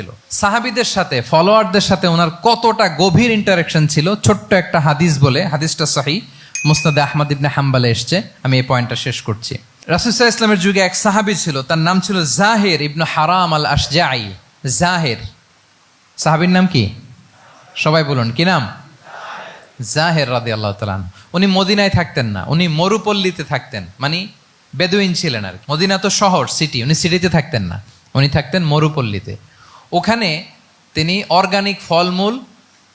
ছিল। সাহাবিদের সাথে ফলোয়ারদের সাথে ওনার কতটা গভীর ইন্টারাকশন ছিল, ছোট্ট একটা হাদিস বলে, হাদিসটা সাহি মুস্তাদে আহমদ ইবনে হাম্বালে এসছে, আমি এই পয়েন্টটা শেষ করছি। রাসুসাহ ইসলামের যুগে এক সাহাবি ছিল, তার নাম ছিল জাহের ইবনু হারাম আল আশজাই জাহের। সাহাবির নাম কি? সবাই বলুন, কি নাম? জাহের রাদি আল্লাহ তালান উনি মদিনায় থাকতেন না, উনি মরুপল্লীতে থাকতেন মানে বেদুইন ছিলেন আর মদিনা তো শহর সিটি উনি সিটিতে থাকতেন না, উনি থাকতেন মরুপল্লীতে। ওখানে তিনি অর্গানিক ফলমূল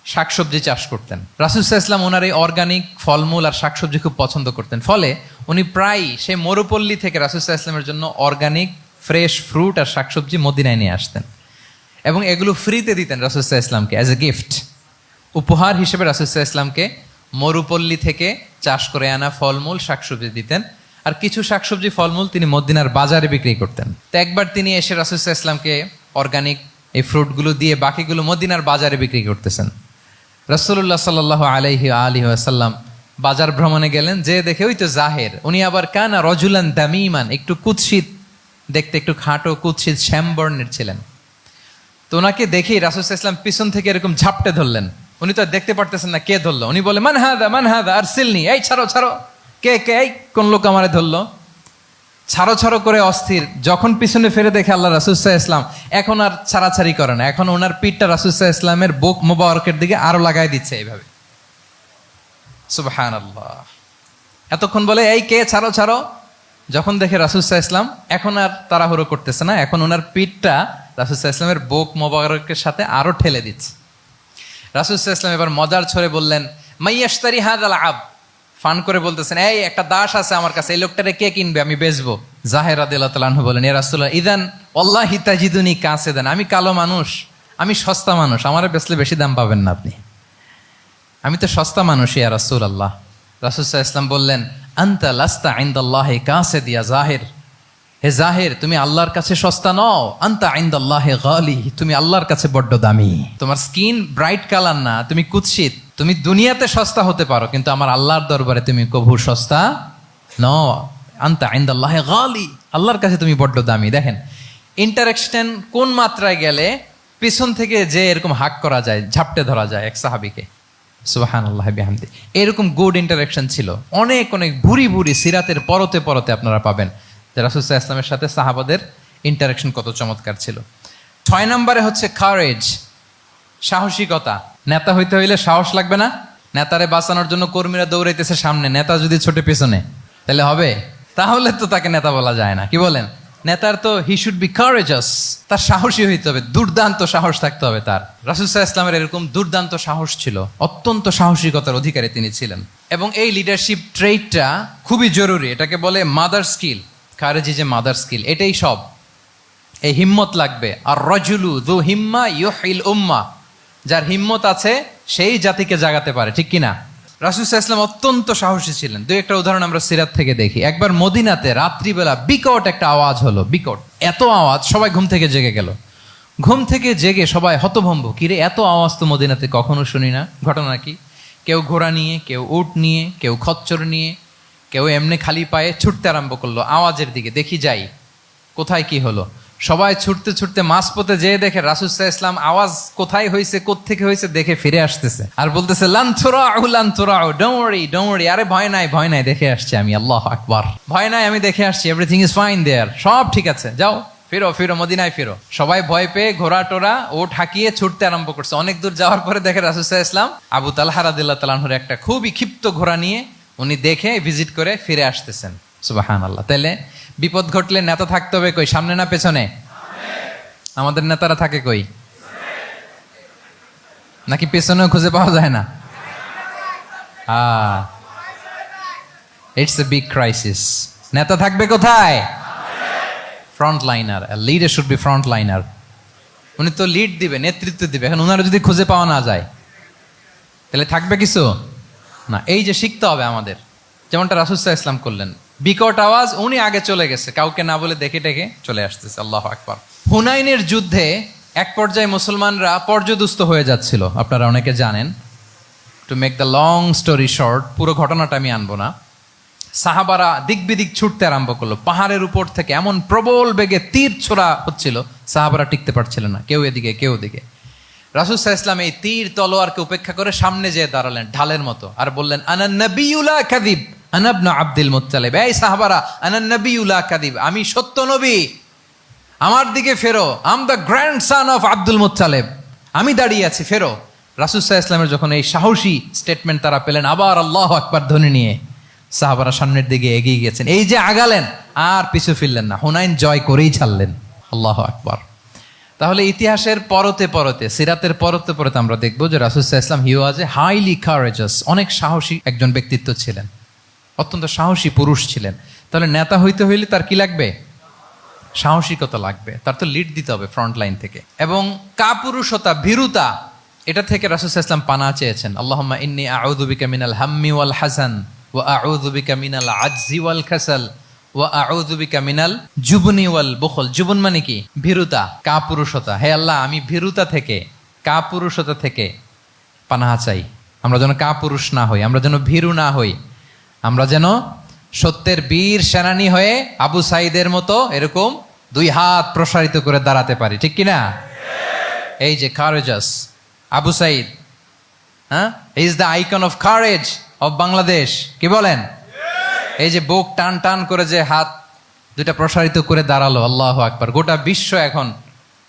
শাকসবজি চাষ করতেন। রাসুসাহ ইসলাম ওনার এই অর্গানিক ফলমূল আর শাকসবজি খুব পছন্দ করতেন। ফলে উনি প্রায়ই সেই মরুপল্লী থেকে রাসুসাহ ইসলামের জন্য অর্গানিক ফ্রেশ ফ্রুট আর শাকসবজি মদিনায় নিয়ে আসতেন। এবং এগুলো ফ্রিতে দিতেন রাসুসাহ ইসলামকে অ্যাজ এ গিফট উপহার হিসেবে রাসুসাহ ইসলামকে মরুপল্লী থেকে চাষ করে আনা ফলমূল শাকসবজি দিতেন। আর কিছু শাকসবজি ফলমূল তিনি মদিনার বাজারে বিক্রি করতেন। তো একবার তিনি এসে রাসুসাহ ইসলামকে অর্গানিক এই ফ্রুটগুলো দিয়ে বাকিগুলো মদিনার বাজারে বিক্রি করতেছেন। রসুল্লাহ সাল্লাহ আলাইহি আলি আসাল্লাম বাজার ভ্রমণে গেলেন, যে দেখে ওই তো জাহের। উনি আবার কানা রজুলান দামিমান একটু কুৎসিত, দেখতে একটু খাটো, কুৎসিত, শ্যামবর্ণের ছিলেন। তো ওনাকে দেখেই রাসুল ইসলাম পিছন থেকে এরকম ঝাপটে ধরলেন। উনি তো দেখতে পারতেছেন না কে ধরলো। উনি বলে, মান হাদা মান হাদা আর সিলনি এই ছাড়ো ছাড়ো। কে কে, এই কোন লোক আমারে ধরলো? ছাড়ো ছাড়ো করে অস্থির। যখন পিছনে ফিরে দেখে আল্লাহ রাসুসাহ ইসলাম এখন আর ছাড়াছাড়ি করে না। এখন ওনার পিঠটা রাসুসাহ ইসলামের বুক মোবারকের দিকে আরও লাগাই দিচ্ছে এইভাবে। আল্লাহ এতক্ষণ বলে, এই কে? ছাড়ো ছাড়ো। যখন দেখে রাসুসাহ ইসলাম এখন আর তাড়াহুড়ো করতেছে না। এখন ওনার পিঠটা রাসুসাহ ইসলামের বুক মোবারকের সাথে আরও ঠেলে দিচ্ছে। রাসুসাহ ইসলাম এবার মজার ছড়ে বললেন মাইয়াস্তারি হাদ আল আব। ফান করে বলতেছেন, এই, একটা দাস আছে আমার কাছে, এই লোকটারে কে কিনবে? আমি বেচবো। জাহের আদিল্লাহ বলেন এ রাসুল্লাহ ইদান আল্লাহ হিতাজিদুনি কাছে দেন আমি কালো মানুষ, আমি সস্তা মানুষ, আমারে বেচলে বেশি দাম পাবেন না আপনি। আমি তো সস্তা মানুষ, ইয়া রাসুল আল্লাহ রাসুসাহ ইসলাম বললেন, আন্তা লাস্তা আইন্দাল্লাহ কাছে দিয়া জাহের। হে জাহের, তুমি আল্লাহর কাছে সস্তা নও। আন্তা আইন্দাল্লাহ গালি, তুমি আল্লাহর কাছে বড্ড দামি। তোমার স্কিন ব্রাইট কালার না, তুমি কুৎসিত। তুমি দুনিয়াতে সস্তা হতে পারো, কিন্তু আমার আল্লাহর দরবারে তুমি কভু সস্তা ন আন্তা আইন্দাল্লাহ গালি। আল্লাহর কাছে তুমি বড্ড দামি। দেখেন ইন্টারাকশন কোন মাত্রায় গেলে পিছন থেকে যে এরকম হাক করা যায়, ঝাপটে ধরা যায় এক সাহাবিকে। সুবাহান আল্লাহ বিহামদি। এরকম গুড ইন্টারাকশন ছিল। অনেক অনেক ভুরি ভুরি সিরাতের পরতে পরতে আপনারা পাবেন যে রাসুসাহ ইসলামের সাথে সাহাবাদের ইন্টারাকশন কত চমৎকার ছিল। ছয় নম্বরে হচ্ছে কারেজ সাহসিকতা। নেতা হইতে হইলে সাহস লাগবে না। নেতারে বাঁচানোর জন্য কর্মীরা দৌড়াইতেছে সামনে, নেতা যদি ছোটে পেছনে, তাহলে হবে? তাহলে তো তাকে নেতা বলা যায় না, কি বলেন? নেতার তো হি শুড বি কারেজাস তার সাহসী হইতে হবে, দুর্দান্ত সাহস থাকতে হবে তার। রাসুসাহ ইসলামের এরকম দুর্দান্ত সাহস ছিল, অত্যন্ত সাহসিকতার অধিকারী তিনি ছিলেন। এবং এই লিডারশিপ ট্রেডটা খুবই জরুরি, এটাকে বলে মাদার স্কিল কারেজি যে মাদার স্কিল এটাই সব। এই হিম্মত লাগবে। আর রজুলু দু হিম্মা ইউহিল উম্মা। যার হিম্মত আছে, সেই জাতিকে জাগাতে পারে, ঠিক কিনা? রাসুসাহ ইসলাম অত্যন্ত সাহসী ছিলেন। দুই একটা উদাহরণ আমরা সিরাত থেকে দেখি। একবার মদিনাতে রাত্রিবেলা বিকট একটা আওয়াজ হলো, বিকট। এত আওয়াজ, সবাই ঘুম থেকে জেগে গেল। ঘুম থেকে জেগে সবাই হতভম্ব, কিরে, এত আওয়াজ তো মদিনাতে, কখনো শুনি না? ঘটনা কি? কেউ ঘোড়া নিয়ে, কেউ উট নিয়ে, কেউ খচ্চর নিয়ে, কেউ এমনি খালি পায়ে ছুটতে আরম্ভ করল আওয়াজের দিকে। দেখি যাই, কোথায় কি হলো? সবাই ছুটতে ছুটতে মাঝপথে যেয়ে দেখে রাসুসাহ ইসলাম আওয়াজ কোথায় হয়েছে থেকে হয়েছে দেখে ফিরে আসতেছে। আর বলতেছে আরে ভয় নাই ভয় নাই, দেখে আসছি আমি, আল্লাহ আকবার। ভয় নাই, আমি দেখে আসছি এভরিথিং ইজ ফাইন দেয়ার সব ঠিক আছে, যাও, ফিরো ফিরো, মদিনায় ফিরো। সবাই ভয় পেয়ে ঘোড়া টোরা ও ঠাকিয়ে ছুটতে আরম্ভ করছে। অনেক দূর যাওয়ার পরে দেখে রাসুসাহ ইসলাম আবু তালহা রাদিল্লাহ তালাহুর একটা খুবই ক্ষিপ্ত ঘোড়া নিয়ে উনি দেখে ভিজিট করে ফিরে আসতেছেন। সুবাহান আল্লাহ তাহলে বিপদ ঘটলে নেতা থাকতে হবে কই? সামনে না পেছনে? আমাদের নেতারা থাকে কই? নাকি পেছনেও খুঁজে পাওয়া যায় না? ইটস এ বিগ ক্রাইসিস নেতা থাকবে কোথায়? Front liner leader should be front liner উনি তো লিড দিবে, নেতৃত্ব দিবে। এখন ওনারা যদি খুঁজে পাওয়া না যায়, তাহলে থাকবে কিছু? না, এই যে শিখতে হবে আমাদের। যেমনটা রাসুসাহ ইসলাম করলেন। বিকট আওয়াজ, উনি আগে চলে গেছে। কাউকে না বলে দেখে টেকে চলে আসতেছে। আল্লাহ আকবর। হুনাইনের যুদ্ধে এক পর্যায়ে মুসলমানরা পর্যদুস্ত হয়ে যাচ্ছিল। আপনারা অনেকে জানেন। To make the long story short পুরো ঘটনাটা আমি আনব না। সাহাবারা দিক বিদিক ছুটতে আরম্ভ করল। পাহাড়ের উপর থেকে এমন প্রবল বেগে তীর ছোড়া হচ্ছিল। সাহাবারা টিকতে পারছিল না। কেউ এদিকে, কেউ ওদিকে। রাসুল সাহা ইসলাম এই তীর তলোয়ারকে উপেক্ষা করে সামনে যেয়ে দাঁড়ালেন ঢালের মতো। আর বললেন আনান্নবিউলা কাদিব আনাবনা আব্দুল মুত্তালিব, এই সাহাবারা আনান্নবিউলা কাদিব, আমি সত্য নবী। আমার দিকে ফেরো I'm the grandson of Abdul Muttalib. আমি দাঁড়িয়ে আছি, ফেরো। রাসুসাহ ইসলামের যখন এই সাহসী স্টেটমেন্ট তারা পেলেন, আবার আল্লাহ আকবার ধ্বনি নিয়ে সাহাবারা সামনের দিকে এগিয়ে গেছেন এই যে আগালেন, আর পিছু ফিরলেন না। হুনাইন জয় করেই ছাড়লেন। আল্লাহ আকবার। তাহলে ইতিহাসের পরতে পরতে, সিরাতের পরতে পরতে আমরা দেখব যে রাসুসাহ ইসলাম হি ওয়াজ এ হাইলি কারেজাস অনেক সাহসী একজন ব্যক্তিত্ব ছিলেন। অত্যন্ত সাহসী পুরুষ ছিলেন। তাহলে নেতা হইতে হইলে তার কি লাগবে? সাহসিকতা লাগবে। তার তো লিড দিতে হবে ফ্রন্ট লাইন থেকে। এবং কাপুরুষতা, ভীরুতা, এটা থেকে রাসুল ইসলাম পানা চেয়েছেন। আল্লাহম্মা ইন্নি আউযুবিকা মিনাল হাম্মি ওয়াল হাসান ওয়া আউযুবিকা মিনাল আজজি ওয়াল কাসাল ওয়া আউযুবিকা মিনাল জুবনি ওয়াল বুখল। জুবন মানে কি? ভীরুতা, কাপুরুষতা। হে আল্লাহ, আমি ভীরুতা থেকে, কাপুরুষতা থেকে পানাহা চাই। আমরা যেন কাপুরুষ না হই, আমরা যেন ভীরু না হই। আমরা যেন সত্যের বীর সেনানি হয়ে আবু সাইদের মতো এরকম দুই হাত প্রসারিত করে দাঁড়াতে পারি, ঠিক কিনা? এই যে কারেজাস আবু সাইদ হ্যাঁ? Is the icon of courage of Bangladesh কি বলেন? এই যে বুক টান টান করে যে হাত দুটা প্রসারিত করে দাঁড়াল, আল্লাহ আকবার, গোটা বিশ্ব এখন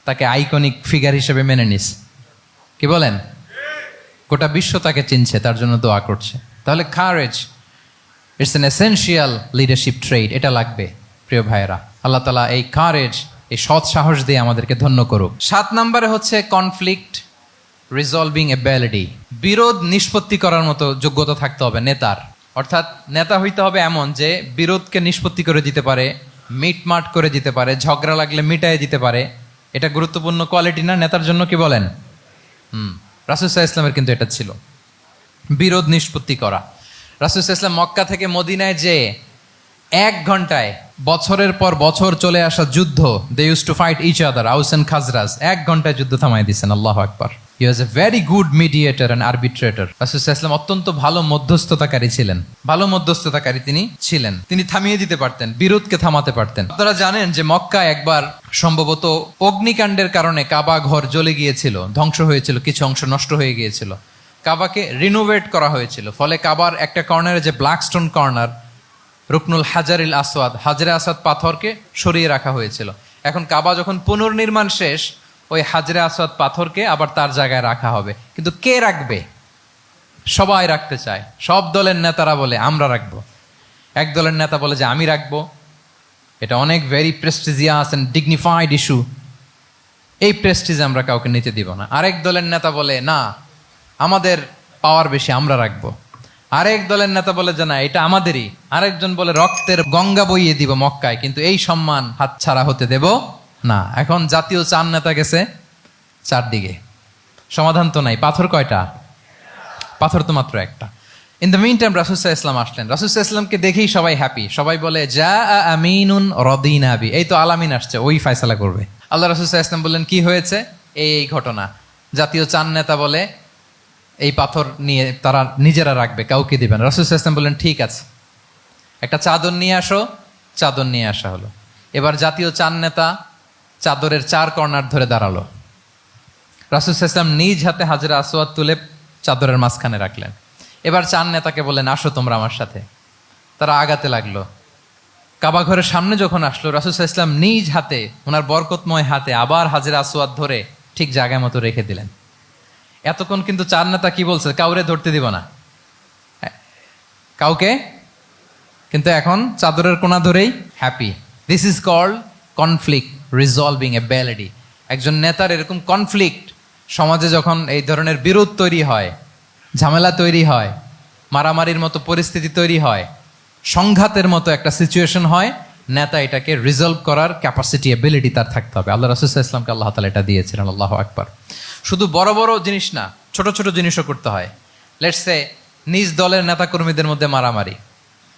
তাকে আইকনিক ফিগার হিসেবে মেনে নিস কি বলেন? গোটা বিশ্ব তাকে চিনছে, তার জন্য দোয়া করছে। তাহলে courage it's an essential leadership trait এটা লাগবে, প্রিয় ভাইয়েরা। আল্লাহ তালা এই কারেজ এই সৎ সাহস দিয়ে আমাদেরকে ধন্য করুক। সাত নম্বরে হচ্ছে কনফ্লিক্ট রিজলভিং এবিলিটি বিরোধ নিষ্পত্তি করার মতো যোগ্যতা থাকতে হবে নেতার। অর্থাৎ নেতা হইতে হবে এমন যে বিরোধকে নিষ্পত্তি করে দিতে পারে মিটমাট করে দিতে পারে, ঝগড়া লাগলে মিটাই দিতে পারে। এটা গুরুত্বপূর্ণ কোয়ালিটি না? নেতার জন্য কি বলেন? হুম রাসুসাহ ইসলামের কিন্তু এটা ছিল। বিরোধ নিষ্পত্তি করা। রাসুল ইসলাম মক্কা থেকে মদিনায় যে এক ঘন্টায় বছরের পর বছর চলে আসা যুদ্ধ they used to fight each other Aws and Khazraj, এক ঘন্টায় যুদ্ধ থামাই দিচ্ছেন আল্লাহ আকবার। He was a very good mediator and arbitrator ইসলাম অত্যন্ত ভালো মধ্যস্থতাকারী ছিলেন। ভালো মধ্যস্থতাকারী তিনি ছিলেন। তিনি থামিয়ে দিতে পারতেন, বিরোধকে থামাতে পারতেন। আপনারা জানেন যে মক্কা একবার সম্ভবত অগ্নিকাণ্ডের কারণে কাবা ঘর জ্বলে গিয়েছিল, ধ্বংস হয়েছিল, কিছু অংশ নষ্ট হয়ে গিয়েছিল। কাবাকে রিনোভেট করা হয়েছিল। ফলে কাবার একটা কর্নারে যে ব্ল্যাক স্টোন কর্নার রুকনুল হাজারিল আসওয়াদ, হাজরে আসাদ পাথরকে সরিয়ে রাখা হয়েছিল। এখন কাবা যখন পুনর্নির্মাণ শেষ, ওই হাজরে আসাদ পাথরকে আবার তার জায়গায় রাখা হবে। কিন্তু কে রাখবে? সবাই রাখতে চায়। সব দলের নেতারা বলে, আমরা রাখব। এক দলের নেতা বলে যে, আমি রাখব। এটা অনেক very prestigious and dignified issue এই প্রেস্টিজ আমরা কাউকে নিতে দিব না। আরেক দলের নেতা বলে, না আমাদের পাওয়ার বেশি আমরা রাখব। আরেক দলের নেতা বলে যে, না, এটা আমাদেরই। আরেকজন বলে, রক্তের গঙ্গা বইয়ে দিব মক্কায়, কিন্তু এই সম্মান হাতছাড়া হতে দেব না। এখন জাতীয় চার নেতা গেছে চারদিকে। সমাধান তো নাই। পাথর কয়টা? পাথর তো মাত্র একটা। ইন দ্য মিন টাইম রাসুসাহ ইসলাম আসলেন। রাসুসাহ ইসলামকে দেখেই সবাই হ্যাপি সবাই বলে যা আমিনুন রদিন আবি এই তো আলামিন আসছে, ওই ফায়সালা করবে। আল্লাহ রাসুসাহ ইসলাম বললেন, কি হয়েছে? এই এই ঘটনা। জাতীয় চান নেতা বলে এই পাথর নিয়ে তারা নিজেরা রাখবে, কাউকে দিবেন রাসুল ইসলাম বললেন, ঠিক আছে। একটা চাদর নিয়ে আসো, চাদর নিয়ে আসা হলো। এবার জাতীয় চান নেতা চাদরের চার কর্নার ধরে দাঁড়াল। রাসুল ইসলাম নিজ হাতে হাজরা আসোয়াদ তুলে চাদরের মাঝখানে রাখলেন। এবার চান নেতাকে বললেন, আসো তোমরা আমার সাথে। তারা আগাতে লাগল। কাবা ঘরের সামনে যখন আসলো, রাসুল ইসলাম নিজ হাতে, ওনার বরকতময় হাতে আবার হাজরা আসোয়াদ ধরে ঠিক জায়গায় মতো রেখে দিলেন। এতক্ষণ কিন্তু চার নেতা কি বলছে? কাউরে ধরতে দিব না। কাউকে? কিন্তু এখন চাদরের কোনা ধরেই happy this is called conflict resolving a ability একজন নেতার এরকম কনফ্লিক্ট সমাজে যখন এই ধরনের বিরোধ তৈরি হয়, ঝামেলা তৈরি হয়, মারামারির মতো পরিস্থিতি তৈরি হয়, সংঘাতের মতো একটা সিচুয়েশন হয় নেতা এটাকে রিজলভ করার ক্যাপাসিটি এবিলিটি তার থাকতে হবে। আল্লাহ রসুল ইসলামকে আল্লাহ তালা এটা দিয়েছিলেন আল্লাহ আকবার। শুধু বড় বড় জিনিস না, ছোট ছোট জিনিসও করতে হয়। লেটস লেটসে নিজ দলের নেতাকর্মীদের মধ্যে মারামারি।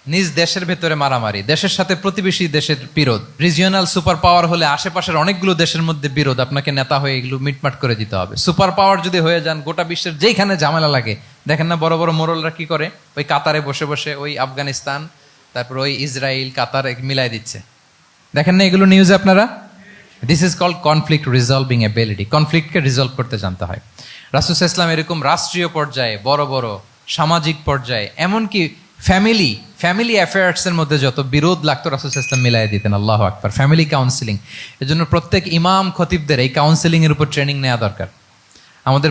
নিজ দেশের ভেতরে মারামারি। দেশের সাথে প্রতিবেশী দেশের বিরোধ। রিজিওনাল সুপার পাওয়ার হলে আশেপাশের অনেকগুলো দেশের মধ্যে বিরোধ, আপনাকে নেতা হয়ে এগুলো মিটমাট করে দিতে হবে। সুপার পাওয়ার যদি হয়ে যান, গোটা বিশ্বের যেইখানে ঝামেলা লাগে, দেখেন না বড় বড় মোরলরা কি করে? ওই কাতারে বসে বসে, ওই আফগানিস্তান তারপর ওই ইসরায়েল কাতার মিলাই দিচ্ছে। দেখেন না এগুলো নিউজে আপনারা? This is called conflict resolving ability কনফ্লিক্টকে resolve করতে জানতে হয়। রাসুস ইসলাম এরকম রাষ্ট্রীয় পর্যায়ে, বড় বড়, সামাজিক পর্যায়ে, এমনকি ফ্যামিলি ফ্যামিলি অ্যাফেয়ার্সের মধ্যে যত বিরোধ লাগতো রাসুস ইসলাম মিলাই দিতেন, আল্লাহ আকবর। ফ্যামিলি কাউন্সিলিং এজন্য প্রত্যেক ইমাম, খতিবদের এই কাউন্সিলিং এর উপর ট্রেনিং নেওয়া দরকার। আমাদের